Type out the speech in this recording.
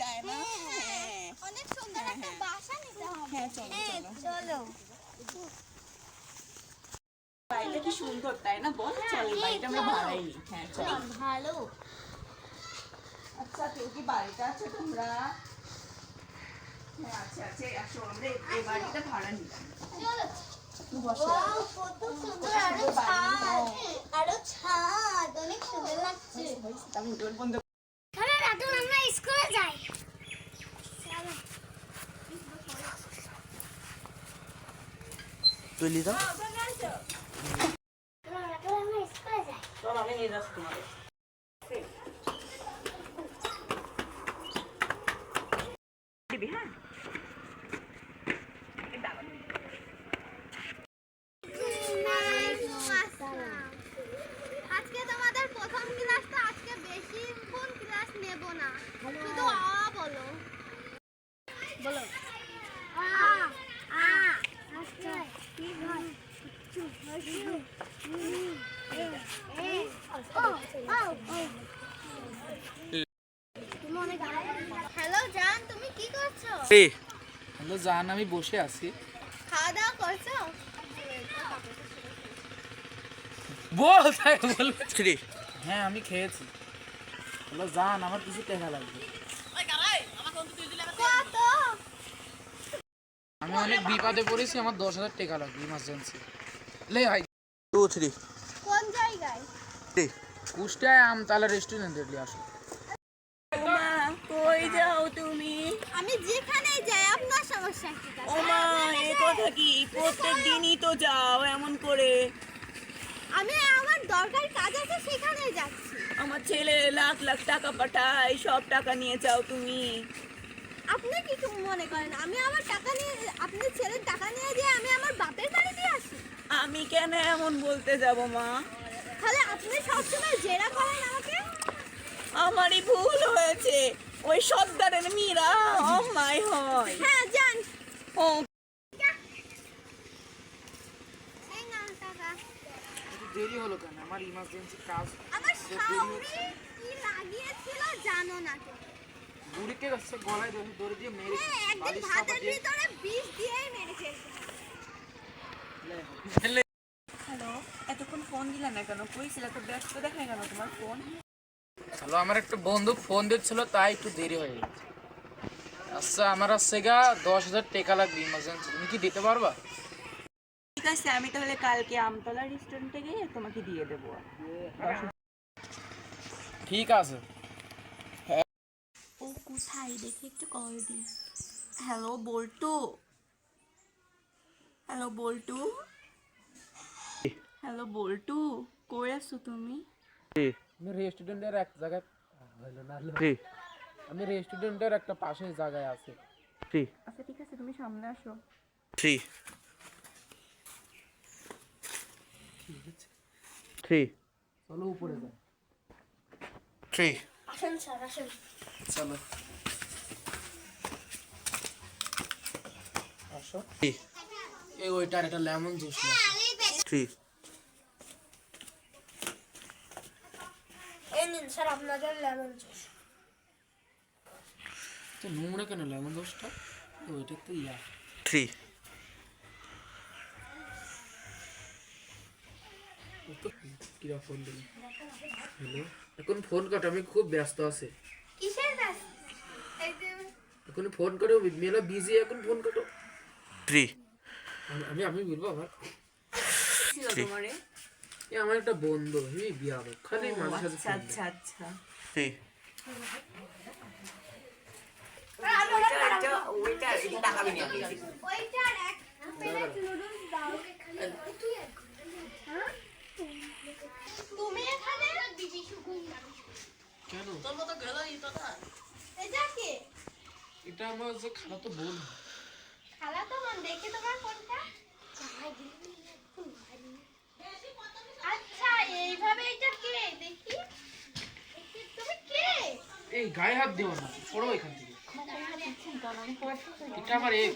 তাই না? হ্যাঁ, হ্যাঁ, হ্যাঁ। অনেক সুন্দর একটা বাসা নিতে হবে। হ্যাঁ চলো চলো। কি সুন্দর তাই না বল? চল আমরা ভাড়াই নি। হ্যাঁ চল। ভালো। আচ্ছা কি তোমরা? আরও ছাদ। অনেক সুন্দর লাগছে। চলো রাতুল আমরা স্কুলে যাই চল আমি নিয়ে যাচ্ছি তোমাদের দিবি হ্যাঁ এই দাঁড়া। আজকে তোমাদের প্রথম ক্লাস তো আজকে বেশি কোন ক্লাস নেব না শুধু আ বলো বলো আ আ আচ্ছা কি হয় হ্যালো জান তুমি কি করছ? হ্যালো জান আমি বসে আছি। খাওয়া দাওয়া করছ? বল তাই হ্যাঁ আমি খেয়েছি। হ্যালো জান আমার কিছু টাকা লাগবে। আমি অনেক বিপদে পড়েছি আমার দশ হাজার টাকা লাগবে ইমার্জেন্সি লে ভাই। টু থ্রি কোন জায়গায়? কুষ্টায় আমতলা রেস্টুরেন্টে আসো। মা কই যাও তুমি? আমি যেখানে যাই আপনার সমস্যা কি? ও মা এ কথা কি? প্রত্যেক দিনই তো যাও এমন করে। আমি আমার দরকার কাজ আছে সেখানে যাচ্ছি। আমার ছেলে লাখ লাখ টাকা পাঠায় সব টাকা নিয়ে যাও তুমি। আপনি কি মনে করেন? আমি আমার টাকা নিয়ে আপনি ছেলের টাকা নিয়ে দিয়ে আমি আমার বাপের বাড়ি দিয়ে আসি? আমি কেন এমন বলতে যাব মা? তাহলে আপনি সবসময় জেরা করেন আমাকে? আমারই ভুল হয়েছে। ওই সর্দারের মীরা অমায় হয়। হ্যাঁ যান। ও। দেরি হলো কেন? আমার ইমার্জেন্সি কাজ আমার শাওরি কি লাগিয়েছিল জানো না তো? বুড়িকে কাছে গলায় ধরে ধরে দিয়ে মেরে হ্যাঁ একদিন ভাতের ভিতরে বিষ দিয়েই মেরে ফেলছে ফোন দিলে না কেন? কইছিল তো ব্যস্ত দেখায় কেন তোমার ফোন। হ্যালো আমার একটা বন্ধু ফোন দিচ্ছিল তাই একটু দেরি হয়ে গেছে আচ্ছা আমার আছে গা দশ হাজার টাকা লাগবে ইমার্জেন্সি তুমি কি দিতে পারবা? ঠিক আছে আমি তাহলে কালকে আমতলা রেস্টুরেন্টে গিয়ে তোমাকে দিয়ে দেবো। ঠিক আছে। ও কোথায়? দেখে একটু কল দি hello Boltu. Hello Boltu. Hello Boltu কই আছো তুমি? আমি রেস্টুরেন্টের এক জায়গায় হলো। না আমি রেস্টুরেন্টের একটা পাশের জায়গায় আছি। আচ্ছা ঠিক আছে তুমি সামনে আসো। থ্রি থ্রি চলো উপরে যাই। থ্রি আসেন স্যার আসেন। চলো। আসো। এই ওইটার একটা লেমন জুস থ্রি নিন স্যার আপনাদের লেমন জুস। তো নোংরা কেন লেমন জুসটা? ওইটা তো ইয়া। থ্রি কিরা ফোন দিল। হ্যালো এখন ফোন কাটো আমি খুব ব্যস্ত আছি। কিসের ব্যস্ত? এখন ফোন করে মেলা বিজি এখন ফোন কাটো। থ্রি আমি আমি বলব ছিল তোমারে। এ আমার একটা বন্ধু হে বিয়া হবে খালি সাথে আচ্ছা আচ্ছা আচ্ছা। এটা কে? এটা আমার যে খালা তো বোন। খালা তো মন দেখে তোমার কোনটা? এইভাবে এটা কে? দেখি। তুমি কে? এই গায়ে হাত দিও না পড়ো এখান থেকে। এটা আমার এক